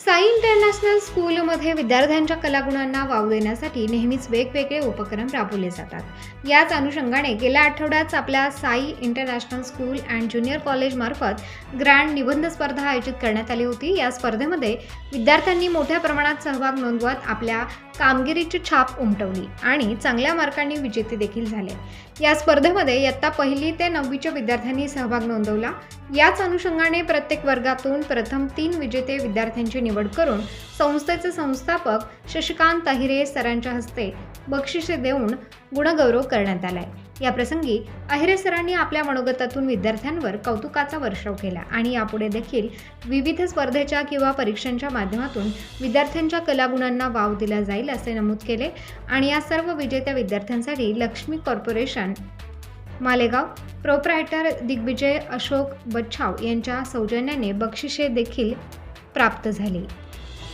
Sai international स्कूलमध्ये विद्यार्थ्यांच्या कलागुणांना वाव देण्यासाठी नेहमीच वेगवेगळे उपक्रम राबवले जातात. याच अनुषंगाने गेल्या आठवड्यात आपल्या Sai international school and junior कॉलेजमार्फत grand निबंध स्पर्धा आयोजित करण्यात आली होती. या स्पर्धेमध्ये विद्यार्थ्यांनी मोठ्या प्रमाणात सहभाग नोंदवत आपल्या कामगिरीची छाप उमटवली आणि चांगल्या मार्कांनी विजेते देखील झाले. या स्पर्धेमध्ये इयत्ता पहिली ते नववीच्या विद्यार्थ्यांनी सहभाग नोंदवला. याच अनुषंगाने प्रत्येक वर्गातून प्रथम तीन विजेते विद्यार्थ्यांची निवड करून संस्थेचे संस्थापक शशिकांत ताहिरे सरांच्या हस्ते बक्षिसे देऊन गुणगौरव करण्यात आलाय. याप्रसंगी अहिरे सरांनी आपल्या मनोगतातून विद्यार्थ्यांवर कौतुकाचा वर्षाव केला आणि यापुढे देखील विविध स्पर्धेच्या किंवा परीक्षांच्या माध्यमातून विद्यार्थ्यांच्या कलागुणांना वाव दिला जाईल असे नमूद केले आणि या सर्व विजेत्या विद्यार्थ्यांसाठी लक्ष्मी कॉर्पोरेशन मालेगाव प्रोप्रायटर दिग्विजय अशोक बच्छाव यांच्या सौजन्याने बक्षिसे देखील प्राप्त झाली.